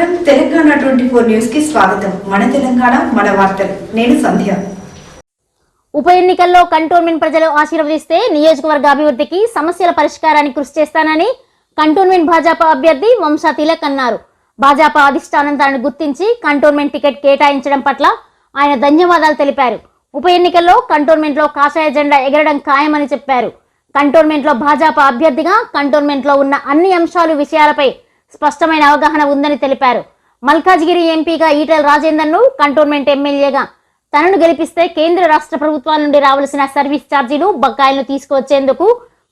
నమస్కారం. Telangana twenty four న్యూస్కి స్వాగతం. మన తెలంగాణ మన వార్తలు. నేను సంధ్య. ఉప ఎన్నికల్లో కంటోన్మెంట్ ప్రజలు ఆశీర్వదిస్తే నియోజకవర్గ అభివృద్ధికి సమస్యల పరిష్కారానికి కృషి చేస్తానని కంటోన్మెంట్ భాజపా అభ్యర్థి వంశా తిలక్ అన్నారు. భాజపా అధిష్టానం తనను గుర్తించి కంటోన్మెంట్ టికెట్ కేటాయించడం పట్ల ఆయన ధన్యవాదాలు తెలిపారు. ఉప ఎన్నికల్లో కంటోన్మెంట్లో కాషాయ జెండా ఎగరడం ఖాయమని చెప్పారు. కంటోన్మెంట్లో భాజపా అభ్యర్థిగా కంటోన్మెంట్లో ఉన్న అన్ని అంశాలు విషయాలపై స్పష్టమైన అవగాహన ఉందని తెలిపారు. మల్కాజ్గిరి ఎంపీగా ఈటల రాజేందర్ను కంటోన్మెంట్ ఎమ్మెల్యేగా తనను గెలిపిస్తే కేంద్ర రాష్ట్ర ప్రభుత్వాల నుండి రావాల్సిన సర్వీస్ ఛార్జీలు బకాయిలను తీసుకువచ్చేందుకు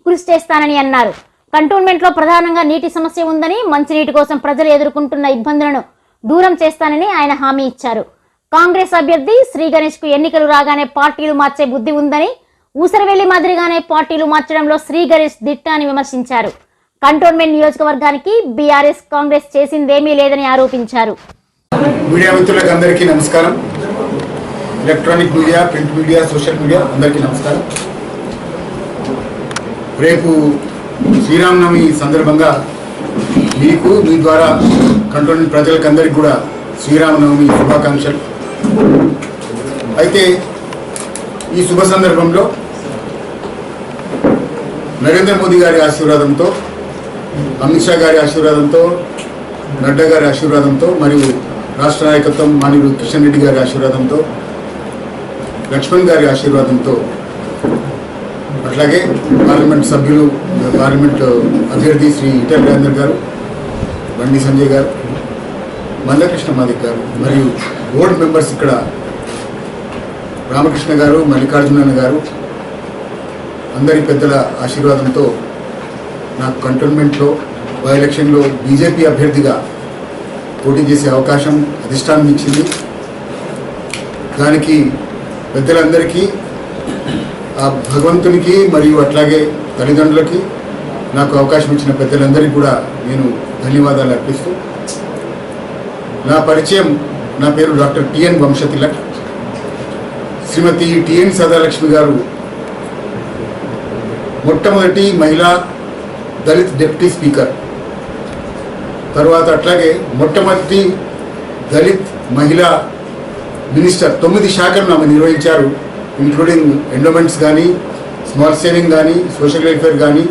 కృషి చేస్తానని అన్నారు. కంటోన్మెంట్లో ప్రధానంగా నీటి సమస్య ఉందని మంచినీటి కోసం ప్రజలు ఎదుర్కొంటున్న ఇబ్బందులను దూరం చేస్తానని ఆయన హామీ ఇచ్చారు. కాంగ్రెస్ అభ్యర్థి శ్రీ గణేష్కు ఎన్నికలు రాగానే పార్టీలు మార్చే బుద్ధి ఉందని ఊసరవెల్లి మాదిరిగానే పార్టీలు మార్చడంలో శ్రీ గణేష్ దిట్ట అని విమర్శించారు. కంటోన్మెంట్ నియోజకవర్గానికి బీఆర్ఎస్ కాంగ్రెస్ చేసిందేమీ లేదని ఆరోపించారు. మీడియా మిత్రులకు అందరికీ నమస్కారం. Electronic media print media social media అందరికీ నమస్కారం. రేపు శ్రీరామనవమి సందర్భంగా మీకు మీ ద్వారా కంటోన్మెంట్ ప్రజలకు అందరికీ కూడా శ్రీరామనవమి శుభాకాంక్షలు. అయితే ఈ శుభ సందర్భంలో నరేంద్ర మోదీ గారి ఆశీర్వాదంతో అమిత్ షా గారి ఆశీర్వాదంతో నడ్డా గారి ఆశీర్వాదంతో మరియు రాష్ట్ర నాయకత్వం మాన్యుడు కిషన్ రెడ్డి గారి ఆశీర్వాదంతో లక్ష్మణ్ గారి ఆశీర్వాదంతో అట్లాగే పార్లమెంట్ సభ్యులు పార్లమెంట్ అభ్యర్థి శ్రీ ఇటల్ రాజేందర్ గారు బండి సంజయ్ గారు మల్లకృష్ణ మాదిక్ గారు మరియు బోర్డు మెంబర్స్ ఇక్కడ రామకృష్ణ గారు మల్లికార్జునన్న గారు అందరి పెద్దల ఆశీర్వాదంతో నాకు కంటోన్మెంట్లో బై ఎలక్షన్లో బీజేపీ అభ్యర్థిగా పోటీ చేసే అవకాశం అధిష్టానం ఇచ్చింది దానికి పెద్దలందరికీ ఆ భగవంతునికి మరియు అట్లాగే తల్లిదండ్రులకి నాకు అవకాశం ఇచ్చిన పెద్దలందరికీ కూడా నేను ధన్యవాదాలు అర్పిస్తూ నా పరిచయం నా పేరు doctor TN Vamshatilak. Shrimati TN Sadalakshmi గారు మొట్టమొదటి మహిళా దళిత్ డిప్యూటీ స్పీకర్. తర్వాత అట్లాగే మొట్టమొదటి దళిత్ మహిళా మినిస్టర్ తొమ్మిది శాఖలను ఆమె నిర్వహించారు. ఇంక్లూడింగ్ ఎండోమెంట్స్ కానీ స్మాల్ సేవింగ్ కానీ సోషల్ వెల్ఫేర్ కానీ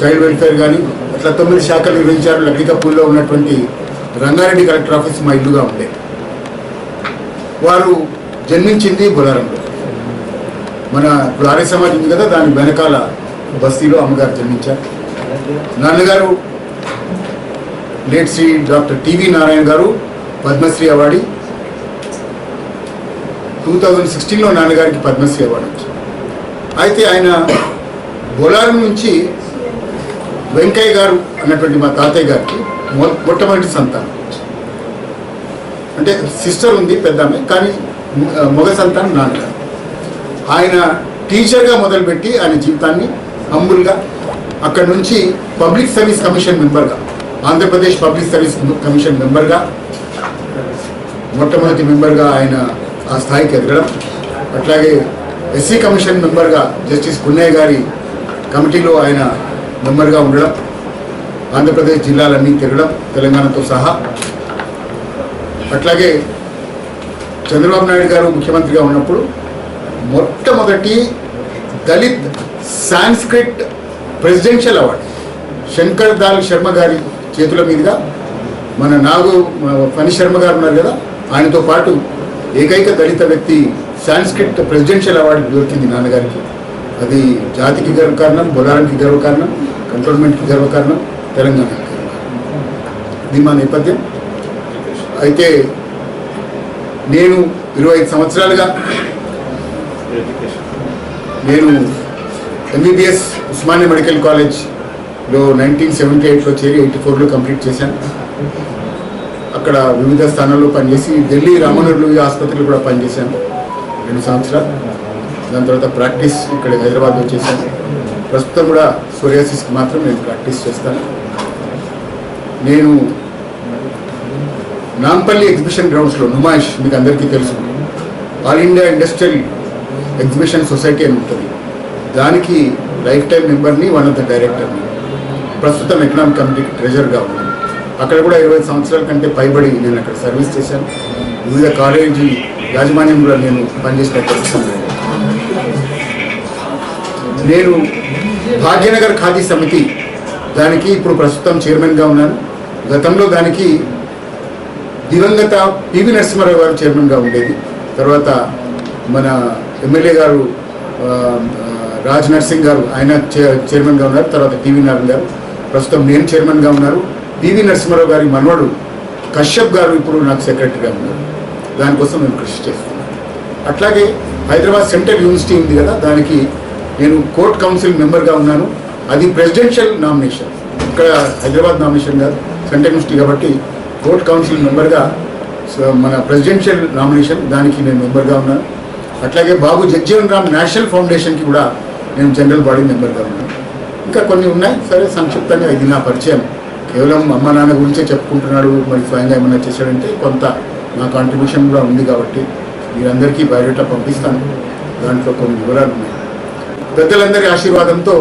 చైల్డ్ వెల్ఫేర్ కానీ అట్లా తొమ్మిది శాఖలు నిర్వహించారు. లక్డికపూర్లో ఉన్నటువంటి రంగారెడ్డి కలెక్టర్ ఆఫీస్ మా ఇల్లుగా ఉండే. వారు జన్మించింది బొలారంలో. మన ఇప్పుడు ఆర్య సమాజ్ ఉంది కదా దాని వెనకాల బస్తీలో అమ్మగారు జన్మించారు. నాన్నగారు late Shri doctor TV Narayana గారు పద్మశ్రీ అవార్డు. టూ థౌజండ్ సిక్స్టీన్లో నాన్నగారికి పద్మశ్రీ అవార్డు వచ్చింది. అయితే ఆయన బొలారం నుంచి వెంకయ్య గారు అన్నటువంటి మా తాతయ్య గారికి మొ- మొట్టమొదటి సంతానం అంటే సిస్టర్ ఉంది పెద్ద ఆమె కానీ మొగ సంతానం నాన్నగారు. ఆయన టీచర్గా మొదలుపెట్టి ఆయన జీవితాన్ని హంబుల్గా అక్కడ నుంచి పబ్లిక్ సర్వీస్ కమిషన్ మెంబర్గా ఆంధ్రప్రదేశ్ పబ్లిక్ సర్వీస్ కమిషన్ మెంబర్గా మొట్టమొదటి మెంబర్గా ఆయన ఆ స్థాయికి ఎదగడం అట్లాగే ఎస్సీ కమిషన్ మెంబర్గా జస్టిస్ పున్నయ్య గారి కమిటీలో ఆయన మెంబర్గా ఉండడం ఆంధ్రప్రదేశ్ జిల్లాలన్నీ తిరగడం తెలంగాణతో సహా. అట్లాగే చంద్రబాబు నాయుడు గారు ముఖ్యమంత్రిగా ఉన్నప్పుడు మొట్టమొదటి దళిత్ సాంస్క్రిట్ ప్రెసిడెన్షియల్ అవార్డు. శంకర్ దాల్ శర్మ గారి చేతుల మీదుగా మన నాగు ఫణి శర్మ గారు ఉన్నారు కదా ఆయనతో పాటు ఏకైక దళిత వ్యక్తి సాంస్క్రిట్ ప్రెసిడెన్షియల్ అవార్డు దొరికింది నాన్నగారికి. అది జాతికి గర్వకారణం బొలారానికి గర్వకారణం కంటోన్మెంట్కి గర్వకారణం తెలంగాణకి తెలంగాణ ఇది మా నేపథ్యం. అయితే నేను ఇరవై ఐదు సంవత్సరాలుగా నేను ఎంబీబీఎస్ ఉస్మానియా మెడికల్ కాలేజ్లో నైన్టీన్ సెవెంటీ ఎయిట్లో చేరి ఎయిటీ ఫోర్లో కంప్లీట్ చేశాను. అక్కడ వివిధ స్థానాల్లో పనిచేసి ఢిల్లీ రామనగర్లు ఆసుపత్రిలో కూడా పనిచేశాను. రెండు సంవత్సరాలు. దాని తర్వాత ప్రాక్టీస్ ఇక్కడ హైదరాబాద్లో చేశాను. ప్రస్తుతం కూడా సోరియాసిస్కి మాత్రం నేను ప్రాక్టీస్ చేస్తాను. నేను నాంపల్లి ఎగ్జిబిషన్ గ్రౌండ్స్లో నుమాయిష్ మీకు అందరికీ తెలుసు. All India industrial exhibition society అని ఉంటుంది. దానికి లైఫ్ టైం మెంబర్ని వన్ ఆఫ్ ద డైరెక్టర్ని. ప్రస్తుతం ఎకనామిక్ కమిటీకి ట్రెజర్గా ఉన్నాను అక్కడ కూడా ఇరవై సంవత్సరాల కంటే పైబడి నేను అక్కడ సర్వీస్ చేశాను. వివిధ కాలేజీ యాజమాన్యంలో నేను పనిచేసిన తెలుస్తుంది నేను భాగ్యనగర్ ఖాదీ సమితి దానికి ఇప్పుడు ప్రస్తుతం చైర్మన్గా ఉన్నాను. గతంలో దానికి దివంగత పివి నరసింహారావు గారు చైర్మన్గా ఉండేది. తర్వాత మన ఎమ్మెల్యే గారు రాజ్ నర్సింగ్ గారు ఆయన చైర్మన్గా ఉన్నారు తర్వాత పివి నారాయణ గారు. ప్రస్తుతం నేను చైర్మన్గా ఉన్నారు. పివి నరసింహారావు గారి మనవడు కశ్యప్ గారు ఇప్పుడు నాకు సెక్రటరీగా ఉన్నారు. దానికోసం నేను కృషి చేస్తున్నాను అట్లాగే హైదరాబాద్ సెంట్రల్ యూనివర్సిటీ ఉంది కదా దానికి నేను కోర్ట్ కౌన్సిల్ మెంబర్గా ఉన్నాను. అది ప్రెసిడెన్షియల్ నామినేషన్. ఇక్కడ హైదరాబాద్ నామినేషన్ కాదు సెంట్రల్ యూనివర్సిటీ కాబట్టి కోర్ట్ కౌన్సిల్ మెంబర్గా సో మన ప్రెసిడెన్షియల్ నామినేషన్ దానికి నేను మెంబర్గా ఉన్నాను. అట్లాగే బాబు జగ్జీవన్ రామ్ నేషనల్ ఫౌండేషన్కి కూడా నేను జనరల్ బాడీ మెంబర్గా ఉన్నాను. ఇంకా కొన్ని ఉన్నాయి. సరే సంక్షిప్తంగా ఇది నా పరిచయం. కేవలం అమ్మ నాన్న గురించే చెప్పుకుంటున్నాడు మరి స్వయంగా ఏమైనా చేశాడంటే కొంత నా కాంట్రిబ్యూషన్ కూడా ఉంది కాబట్టి మీరందరికీ బయోడేటా పంపిస్తాను. దాంట్లో కొన్ని వివరాలు ఉన్నాయి. పెద్దలందరి ఆశీర్వాదంతో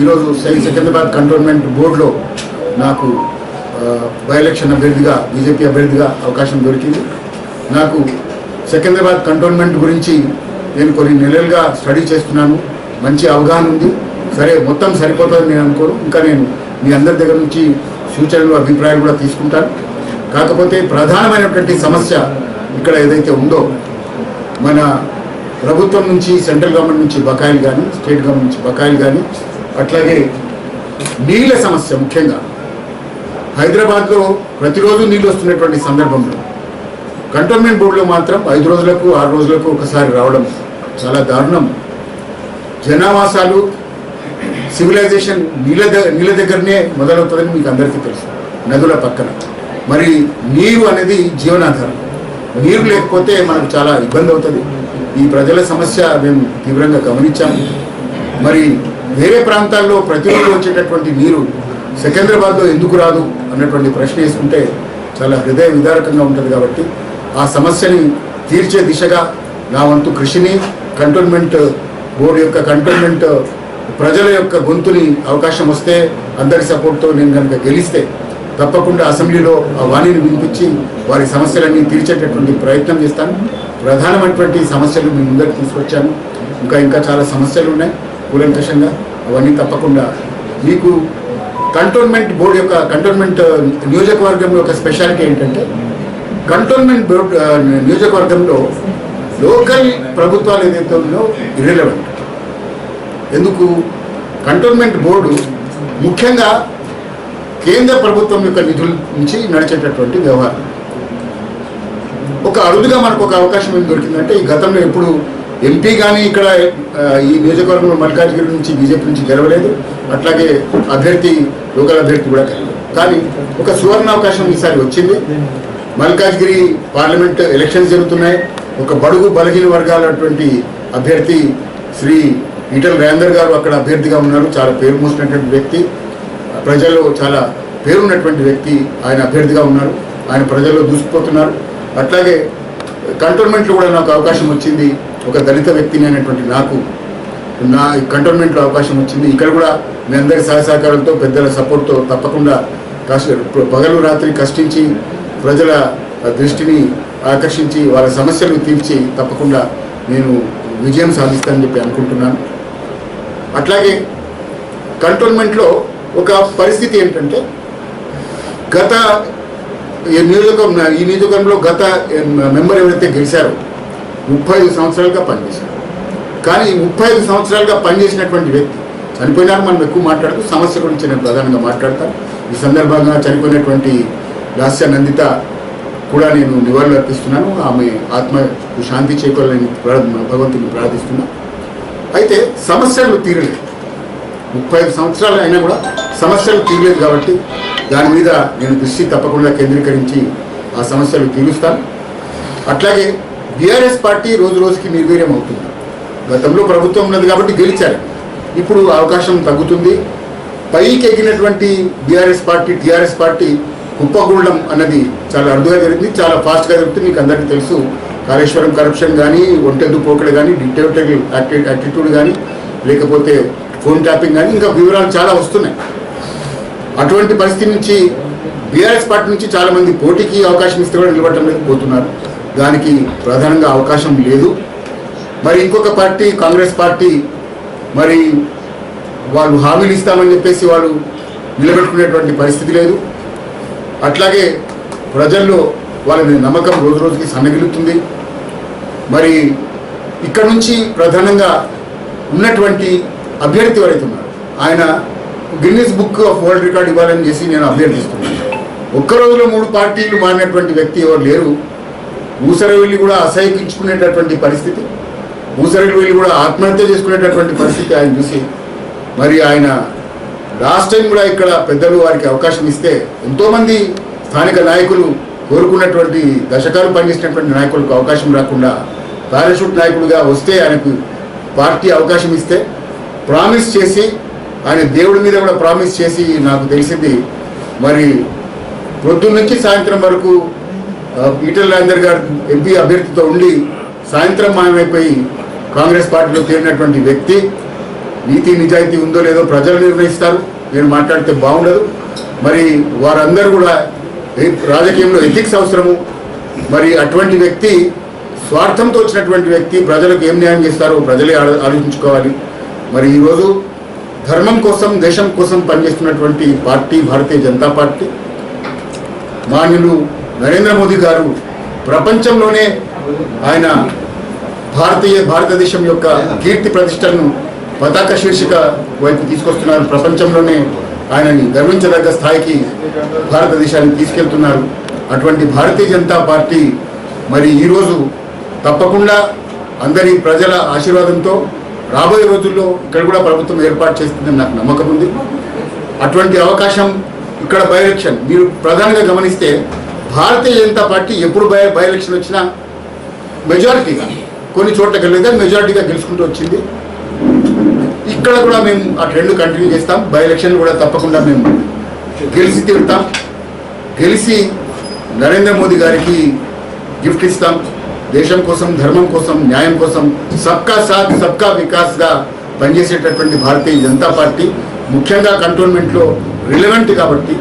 ఈరోజు సై సికింద్రాబాద్ కంటోన్మెంట్ బోర్డులో నాకు ఆ, బై ఎలక్షన్ అభ్యర్థిగా బీజేపీ అభ్యర్థిగా అవకాశం దొరికింది. నాకు సికింద్రాబాద్ కంటోన్మెంట్ గురించి నేను కొన్ని నెలలుగా స్టడీ చేస్తున్నాను. మంచి అవగాహన ఉంది. సరే మొత్తం సరిపోతుందని నేను అనుకోను. ఇంకా నేను మీ అందరి దగ్గర నుంచి సూచనలు అభిప్రాయాలు కూడా తీసుకుంటాను. కాకపోతే ప్రధానమైనటువంటి సమస్య ఇక్కడ ఏదైతే ఉందో మన ప్రభుత్వం నుంచి సెంట్రల్ గవర్నమెంట్ నుంచి బకాయిలు కానీ స్టేట్ గవర్నమెంట్ నుంచి బకాయిలు కానీ అట్లాగే నీళ్ళ సమస్య ముఖ్యంగా హైదరాబాద్లో ప్రతిరోజు నీళ్ళు వస్తున్నటువంటి సందర్భంలో కంటోన్మెంట్ బోర్డులో మాత్రం ఐదు రోజులకు ఆరు రోజులకు ఒకసారి రావడం చాలా దారుణం. జనావాసాలు సివిలైజేషన్ నీళ్ళ దగ్గర నీళ్ళ దగ్గరనే మొదలవుతుందని మీకు అందరికీ తెలుసు. నదుల పక్కన. మరి నీరు అనేది జీవనాధారం. నీరు లేకపోతే మనకు చాలా ఇబ్బంది అవుతుంది. ఈ ప్రజల సమస్య మేము తీవ్రంగా గమనించాము. మరి వేరే ప్రాంతాల్లో ప్రతిరోజు వచ్చేటటువంటి నీరు సికింద్రాబాద్లో ఎందుకు రాదు అన్నటువంటి ప్రశ్న వేసుకుంటే చాలా హృదయ విదారకంగా ఉంటుంది కాబట్టి ఆ సమస్యని తీర్చే దిశగా నా వంతు కృషిని కంటోన్మెంట్ బోర్డు యొక్క కంటోన్మెంట్ ప్రజల యొక్క గొంతుని అవకాశం వస్తే అందరి సపోర్ట్తో నేను కనుక గెలిస్తే తప్పకుండా అసెంబ్లీలో ఆ వాణిని వినిపించి వారి సమస్యలన్నీ తీర్చేటటువంటి ప్రయత్నం చేస్తాను. ప్రధానమైనటువంటి సమస్యలు మీ ముందరికి తీసుకొచ్చాను. ఇంకా ఇంకా చాలా సమస్యలు ఉన్నాయి. కూలంకషంగా అవన్నీ తప్పకుండా మీకు కంటోన్మెంట్ బోర్డు యొక్క కంటోన్మెంట్ నియోజకవర్గం యొక్క స్పెషాలిటీ ఏంటంటే కంటోన్మెంట్ బోర్డు నియోజకవర్గంలో లోకల్ ప్రభుత్వాలు ఏదైతే ఉందో ఇర్రెలవెంట్ ఎందుకు? కంటోన్మెంట్ బోర్డు ముఖ్యంగా కేంద్ర ప్రభుత్వం యొక్క నిధుల నుంచి నడిచేటటువంటి వ్యవహారం. ఒక అరుదుగా మనకు ఒక అవకాశం ఏం దొరికిందంటే ఈ గతంలో ఎప్పుడు ఎంపీ కానీ ఇక్కడ ఈ నియోజకవర్గంలో మల్కాజ్గిరి నుంచి బీజేపీ నుంచి గెలవలేదు. అట్లాగే అభ్యర్థి లోకల్ అభ్యర్థి కూడా గెలవలేదు. కానీ ఒక సువర్ణ అవకాశం ఈసారి వచ్చింది. మల్కాజ్గిరి పార్లమెంట్ ఎలక్షన్స్ జరుగుతున్నాయి. ఒక బడుగు బలహీన వర్గాలటువంటి అభ్యర్థి శ్రీ ఈటల్ రాజేందర్ గారు అక్కడ అభ్యర్థిగా ఉన్నారు. చాలా పేరు మోసినటువంటి వ్యక్తి. ప్రజల్లో చాలా పేరున్నటువంటి వ్యక్తి ఆయన అభ్యర్థిగా ఉన్నారు. ఆయన ప్రజల్లో దూసుకుపోతున్నారు. అట్లాగే కంటోన్మెంట్లో కూడా నాకు అవకాశం వచ్చింది. ఒక దళిత వ్యక్తిని అనేటువంటి నాకు నా కంటోన్మెంట్లో అవకాశం వచ్చింది. ఇక్కడ కూడా మీ అందరి సహాయ సహకారంతో పెద్దల సపోర్ట్తో తప్పకుండా కష్ట పగలు రాత్రి కష్టించి ప్రజల దృష్టిని ఆకర్షించి వాళ్ళ సమస్యలు తీర్చి తప్పకుండా నేను విజయం సాధిస్తానని చెప్పి అనుకుంటున్నాను. అట్లాగే కంటోన్మెంట్లో ఒక పరిస్థితి ఏంటంటే గత ఈ నియోజకవర్గం ఈ నియోజకవర్గంలో గత మెంబర్ ఎవరైతే గెలిచారో ముప్పై ఐదు సంవత్సరాలుగా పనిచేశారు. కానీ ముప్పై ఐదు సంవత్సరాలుగా పనిచేసినటువంటి వ్యక్తి చనిపోయినారు మనం ఎక్కువ మాట్లాడుతూ సమస్య గురించి నేను ప్రధానంగా మాట్లాడతాను. ఈ సందర్భంగా చనిపోయినటువంటి లాస్య నందిత కూడా నేను నివాళులు అర్పిస్తున్నాను. ఆమె ఆత్మకు శాంతి చేకూరాలని ప్రా- భగవంతుని ప్రార్థిస్తున్నాను అయితే సమస్యలు తీరలేదు. ముప్పై ఐదు సంవత్సరాలు అయినా కూడా సమస్యలు తీరలేదు కాబట్టి దాని మీద నేను దృష్టి తప్పకుండా కేంద్రీకరించి ఆ సమస్యలు తీరుస్తాను. అట్లాగే బీఆర్ఎస్ పార్టీ రోజు రోజుకి నిర్వీర్యం అవుతుంది. గతంలో ప్రభుత్వం ఉన్నది కాబట్టి గెలిచారు. ఇప్పుడు అవకాశం తగ్గుతుంది. పైకి ఎగినటువంటి బీఆర్ఎస్ పార్టీ టీఆర్ఎస్ పార్టీ కుప్పగూళ్ళం అన్నది చాలా అరుదుగా జరిగింది చాలా ఫాస్ట్గా జరుగుతుంది మీకు అందరికీ తెలుసు. కాళేశ్వరం కరప్షన్ కానీ ఒంటెద్దు పోకడ కానీ డిక్టేటరీ యాటిట్యూడ్ కానీ లేకపోతే ఫోన్ ట్యాపింగ్ కానీ ఇంకా వివరాలు చాలా వస్తున్నాయి. అటువంటి పరిస్థితి నుంచి బీఆర్ఎస్ పార్టీ నుంచి చాలా మంది పోటీకి అవకాశం ఇస్తే కూడా నిలబడటం లేకపోతున్నారు దానికి ప్రధానంగా అవకాశం లేదు. మరి ఇంకొక పార్టీ కాంగ్రెస్ పార్టీ మరి వాళ్ళు హామీలు ఇస్తామని చెప్పేసి వాళ్ళు నిలబెట్టుకునేటువంటి పరిస్థితి లేదు. అట్లాగే ప్రజల్లో వాళ్ళ మీద నమ్మకం రోజు రోజుకి సన్నగిలుతుంది మరి ఇక్కడ నుంచి ప్రధానంగా ఉన్నటువంటి అభ్యర్థి ఎవరైతే ఉన్నారు ఆయన Guinness book of world record ఇవ్వాలని చేసి నేను అభ్యర్థిస్తున్నాను ఒక్క రోజులో మూడు పార్టీలు మారినటువంటి వ్యక్తి ఎవరు లేరు. ఊసరవెల్లి కూడా అసహ్యించుకునేటటువంటి పరిస్థితి. ఊసరవెల్లి కూడా ఆత్మహత్య చేసుకునేటటువంటి పరిస్థితి ఆయన చూసి మరి ఆయన లాస్ట్ టైం కూడా ఇక్కడ పెద్దలు వారికి అవకాశం ఇస్తే ఎంతోమంది స్థానిక నాయకులు కోరుకున్నటువంటి దశకాలు పనిచేసినటువంటి నాయకులకు అవకాశం రాకుండా పారాషూట్ నాయకుడిగా వస్తే ఆయనకు పార్టీ అవకాశం ఇస్తే ప్రామిస్ చేసి ఆయన దేవుడి మీద కూడా ప్రామిస్ చేసి నాకు తెలిసింది మరి పొద్దున్న నుంచి సాయంత్రం వరకు ఈటల రాజేందర్ గారు ఎంపీ అభ్యర్థితో ఉండి సాయంత్రం మాయమైపోయి కాంగ్రెస్ పార్టీలో చేరినటువంటి వ్యక్తి నీతి నిజాయితీ ఉందో లేదో ప్రజలు నిర్ణయిస్తారు. నేను మాట్లాడితే బాగుండదు. మరి వారందరూ కూడా రాజకీయంలో ఎథిక్స్ అవసరము. మరి అటువంటి వ్యక్తి స్వార్థంతో వచ్చినటువంటి వ్యక్తి ప్రజలకు ఏం న్యాయం చేస్తారో ప్రజలే ఆలోచించుకోవాలి. మరి ఈరోజు ధర్మం కోసం దేశం కోసం పనిచేస్తున్నటువంటి పార్టీ భారతీయ జనతా పార్టీ మాన్యులు నరేంద్ర మోదీ గారు ప్రపంచంలోనే ఆయన భారతీయ భారతదేశం యొక్క కీర్తి ప్రతిష్టలను పతాక శీర్షిక వైపు తీసుకొస్తున్నారు. ప్రపంచంలోనే ఆయనని గర్వించదగ్గ స్థాయికి భారతదేశాన్ని తీసుకెళ్తున్నారు. అటువంటి భారతీయ జనతా పార్టీ మరి ఈరోజు తప్పకుండా అందరి ప్రజల ఆశీర్వాదంతో రాబోయే రోజుల్లో ఇక్కడ కూడా ప్రభుత్వం ఏర్పాటు చేస్తుందని నాకు నమ్మకం ఉంది. అటువంటి అవకాశం ఇక్కడ బై ఎలక్షన్. మీరు ప్రధానంగా గమనిస్తే భారతీయ జనతా పార్టీ ఎప్పుడు బై బై ఎలక్షన్ వచ్చినా మెజారిటీగా కొన్ని చోట్ల గెలిస్తే మెజారిటీగా గెలుచుకుంటూ వచ్చింది. ఇక్కడ కూడా మేము ఆ ట్రెండ్ కంటిన్యూ చేస్తాం. బై ఎలక్షన్లు కూడా తప్పకుండా మేము గెలిచి తిరుగుతాం గెలిచి నరేంద్ర మోదీ గారికి గిఫ్ట్ ఇస్తాం. దేశం కోసం ధర్మం కోసం న్యాయం కోసం సబ్కా సాత్ సబ్కా వికాస్గా పనిచేసేటటువంటి భారతీయ జనతా పార్టీ ముఖ్యంగా కంటోన్మెంట్లో రిలవెంట్ కాబట్టి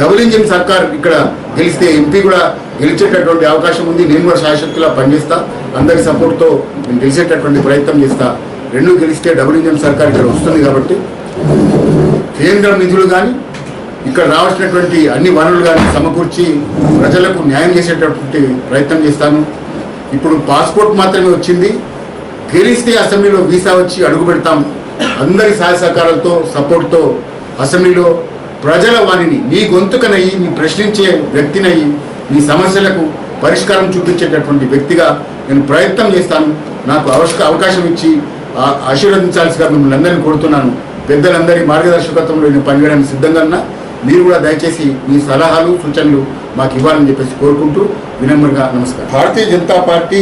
డబుల్ ఇంజిన్ సర్కార్ ఇక్కడ గెలిస్తే ఎంపీ కూడా గెలిచేటటువంటి అవకాశం ఉంది. నేను కూడా శాయశక్తిలా పనిచేస్తా. అందరి సపోర్ట్తో నేను గెలిచేటటువంటి ప్రయత్నం చేస్తా. రెండు గెలిస్తే డబుల్ ఇంజన్ సర్కార్ ఇక్కడ వస్తుంది కాబట్టి కేంద్ర నిధులు కానీ ఇక్కడ రావాల్సినటువంటి అన్ని వనరులు కానీ సమకూర్చి ప్రజలకు న్యాయం చేసేటటువంటి ప్రయత్నం చేస్తాను. ఇప్పుడు పాస్పోర్ట్ మాత్రమే వచ్చింది. గెలిస్తే అసెంబ్లీలో వీసా వచ్చి అడుగు పెడతాం. అందరి సహాయ సహకారాలతో సపోర్ట్తో అసెంబ్లీలో ప్రజల వాణిని మీ గొంతుకనయ్యి మీ ప్రశ్నించే వ్యక్తినయ్యి మీ సమస్యలకు పరిష్కారం చూపించేటటువంటి వ్యక్తిగా నేను ప్రయత్నం చేస్తాను. నాకు అవకాశం ఇచ్చి ఆశీర్వదించాల్సి కాదు మిమ్మల్ని అందరినీ కోరుతున్నాను. పెద్దలందరి మార్గదర్శకత్వంలో నేను పనిచేయడానికి సిద్ధంగా ఉన్నా. మీరు కూడా దయచేసి మీ సలహాలు సూచనలు మాకు ఇవ్వాలని చెప్పేసి కోరుకుంటూ వినమ్రంగా నమస్కారం. భారతీయ జనతా పార్టీ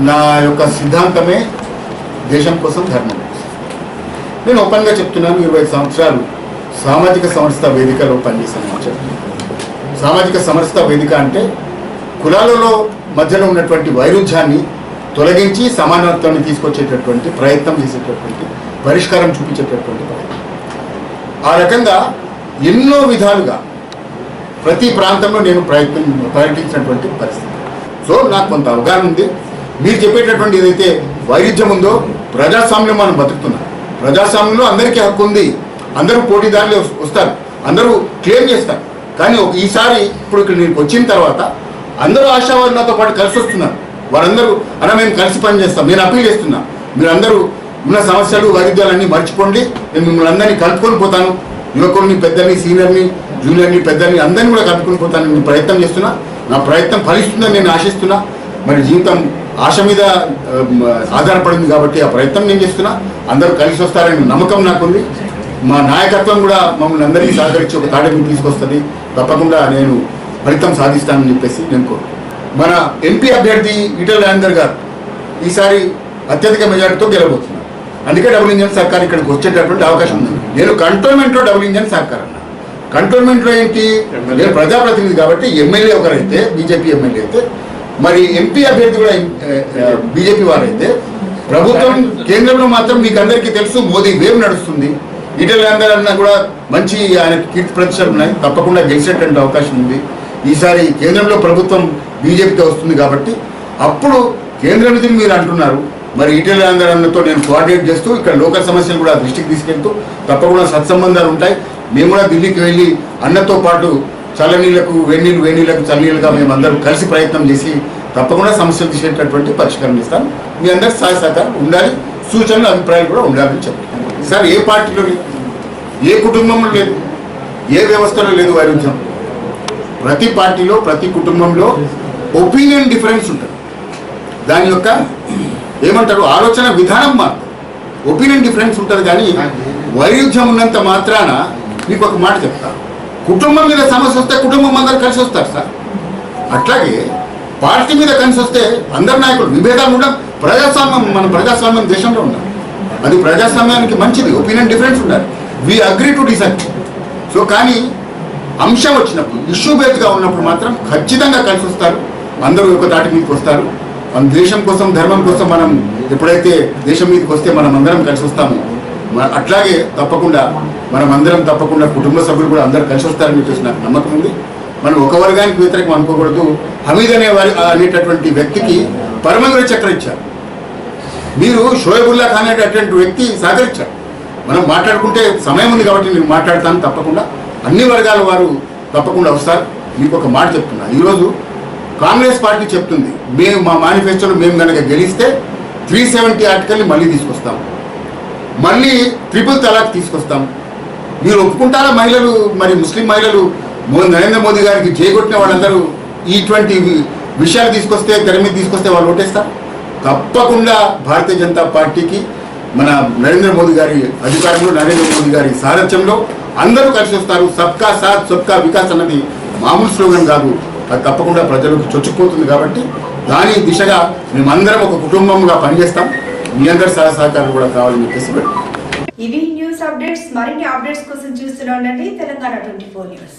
నా యొక్క సిద్ధాంతమే దేశం కోసం ధర్మం. నేను ఓపెన్గా చెప్తున్నాను ఇరవై సంవత్సరాలు సామాజిక సంస్థ వేదికలో పనిచేశాను. సామాజిక సంస్థ వేదిక అంటే కులాలలో మధ్యలో ఉన్నటువంటి వైరుధ్యాన్ని తొలగించి సమానత్వాన్ని తీసుకొచ్చేటటువంటి ప్రయత్నం చేసేటటువంటి పరిష్కారం చూపించేటటువంటి ప్రయత్నం ఆ రకంగా ఎన్నో విధాలుగా ప్రతి ప్రాంతంలో నేను ప్రయత్నం పర్యటించినటువంటి పరిస్థితి. సో నాకు కొంత అవగాహన ఉంది. మీరు చెప్పేటటువంటి ఏదైతే వైరుధ్యం ఉందో ప్రజాస్వామ్యం మనం బతుకుతున్నాం. ప్రజాస్వామ్యంలో అందరికీ హక్కు ఉంది. అందరూ పోటీదారులు వస్తారు. అందరూ క్లెయిమ్ చేస్తారు. కానీ ఈసారి ఇప్పుడు ఇక్కడ నేను వచ్చిన తర్వాత అందరూ ఆశావాది నాతో పాటు కలిసి వస్తున్నారు వారందరూ అన్న మేము కలిసి పని చేస్తాం నేను అప్పీల్ చేస్తున్నా. మీరందరూ ఉన్న సమస్యలు వైరుధ్యాలన్నీ మర్చిపోండి. నేను మిమ్మల్ని అందరినీ కలుపుకొని పోతాను. యువకుల్ని పెద్దల్ని సీనియర్ని జూనియర్ని పెద్దల్ని అందరినీ కూడా కలుపుకొని పోతాను నేను ప్రయత్నం చేస్తున్నా. నా ప్రయత్నం ఫలిస్తుందని నేను ఆశిస్తున్నా. మరి జీవితం ఆశ మీద ఆధారపడింది కాబట్టి ఆ ప్రయత్నం నేను చేస్తున్నా. అందరూ కలిసి వస్తారని నమ్మకం నాకుంది. మా నాయకత్వం కూడా మమ్మల్ని అందరికీ సహకరించి ఒక తాడేపు తీసుకొస్తుంది. తప్పకుండా నేను ఫలితం సాధిస్తానని చెప్పేసి నేను కోరు మన ఎంపీ అభ్యర్థి ఈటల రాజేందర్ గారు ఈసారి అత్యధిక మెజార్టీతో గెలబోతున్నారు అందుకే డబుల్ ఇంజన్ సర్కార్ ఇక్కడికి వచ్చేటటువంటి అవకాశం ఉంది. నేను కంటోన్మెంట్లో డబుల్ ఇంజన్ సర్కార్ అన్నా. కంటోన్మెంట్లో ఏంటి? నేను ప్రజాప్రతినిధి కాబట్టి ఎమ్మెల్యే ఒకరైతే బీజేపీ ఎమ్మెల్యే అయితే మరి ఎంపీ అభ్యర్థి కూడా బీజేపీ వారైతే ప్రభుత్వం కేంద్రంలో మాత్రం మీకు అందరికీ తెలుసు మోదీ వేవ్ నడుస్తుంది. ఈటల రాజేందర్ అన్న కూడా మంచి ఆయన కీర్తి ప్రతిష్టలు ఉన్నాయి. తప్పకుండా గెలిచేటువంటి అవకాశం ఉంది. ఈసారి కేంద్రంలో ప్రభుత్వం బీజేపీతో వస్తుంది కాబట్టి అప్పుడు కేంద్ర నిధులు మీరు అంటున్నారు మరి ఈటెల రాజేందర్ నేను కోఆర్డినేట్ చేస్తూ ఇక్కడ లోకల్ సమస్యలు కూడా దృష్టికి తీసుకెళ్తూ తప్పకుండా సత్సంబంధాలు ఉంటాయి. మేము కూడా ఢిల్లీకి వెళ్ళి అన్నతో పాటు చల్లనీళ్ళకు వేణీళ్ళు వేణీళ్ళకు చల్లనీళ్ళుగా మేము అందరూ కలిసి ప్రయత్నం చేసి తప్పకుండా సమస్యలు తీసేటటువంటి పరిష్కారం ఇస్తాం. మీ అందరి సహాయ సహకారం ఉండాలి సూచనలు అభిప్రాయాలు కూడా ఉండాలని చెప్పి సార్ ఏ పార్టీలో లేదు ఏ కుటుంబంలో లేదు ఏ వ్యవస్థలో లేదు వైరుధ్యం ప్రతి పార్టీలో ప్రతి కుటుంబంలో ఒపీనియన్ డిఫరెన్స్ ఉంటుంది. దాని యొక్క ఏమంటారు ఆలోచన విధానం మాత్రం ఒపీనియన్ డిఫరెన్స్ ఉంటుంది కానీ వైరుధ్యం ఉన్నంత మాత్రాన మీకు ఒక మాట చెప్తా. కుటుంబం మీద సమస్య వస్తే కుటుంబం అందరు కలిసి వస్తారు సార్. అట్లాగే పార్టీ మీద కలిసి వస్తే అందరు నాయకులు విభేదాలు ఉండడం ప్రజాస్వామ్యం మన ప్రజాస్వామ్యం దేశంలో ఉన్నాం అది ప్రజాస్వామ్యానికి మంచిది ఒపీనియన్ డిఫరెన్స్ ఉండాలి. We agree to decide so కానీ అంశం వచ్చినప్పుడు ఇష్యూ బేస్గా ఉన్నప్పుడు మాత్రం ఖచ్చితంగా కలిసి వస్తారు. అందరూ ఒక దాటి మీదకి వస్తారు. మన దేశం కోసం ధర్మం కోసం మనం ఎప్పుడైతే దేశం మీదకి వస్తే మనం అందరం కలిసి వస్తాము. అట్లాగే తప్పకుండా మనం అందరం తప్పకుండా కుటుంబ సభ్యులు కూడా అందరూ కలిసి వస్తారని చెప్పేసి నాకు నమ్మకం ఉంది. మనం ఒక వర్గానికి వ్యతిరేకం అనుకోకూడదు. హమీద్ అనే వారి అనేటటువంటి వ్యక్తికి పరమవీర చక్ర ఇచ్చారు. మీరు షోయబుల్లా ఖాన్ అనేటటువంటి వ్యక్తి సహకరించారు. మనం మాట్లాడుకుంటే సమయం ఉంది కాబట్టి నేను మాట్లాడతాను తప్పకుండా. అన్ని వర్గాల వారు తప్పకుండా వస్తారు. మీకు ఒక మాట చెప్తున్నా. ఈరోజు కాంగ్రెస్ పార్టీ చెప్తుంది మేము మా మేనిఫెస్టోలో మేము కనుక గెలిస్తే త్రీ సెవెంటీ ఆర్టికల్ని మళ్ళీ తీసుకొస్తాం. మళ్ళీ ట్రిపుల్ తలాక్ తీసుకొస్తాం. మీరు ఒప్పుకుంటారా మహిళలు మరి ముస్లిం మహిళలు? నరేంద్ర మోదీ గారికి చేకొట్టిన వాళ్ళందరూ ఇటువంటి విషయాలు తీసుకొస్తే తెర మీద తీసుకొస్తే వాళ్ళు ఓటేస్తారు? తప్పకుండా భారతీయ జనతా పార్టీకి మన నరేంద్ర మోదీ గారి అధికారంలో నరేంద్ర మోదీ గారి సారథ్యంలో అందరూ కలిసి వస్తారు. సబ్కా సాత్ సబ్కా వికాస్ అన్నది మామూలు స్లోగన్ కాదు. అది తప్పకుండా ప్రజలకు చొచ్చుకుపోతుంది కాబట్టి దాని దిశగా మేమందరం ఒక కుటుంబంగా పనిచేస్తాం. మీ అందరి సహ సహకారాలు కూడా కావాలని చెప్పేసి ఇవి న్యూస్ అప్డేట్స్ మరిన్ని అప్డేట్స్ కోసం చూస్తూనే ఉండండి. Telangana twenty four news.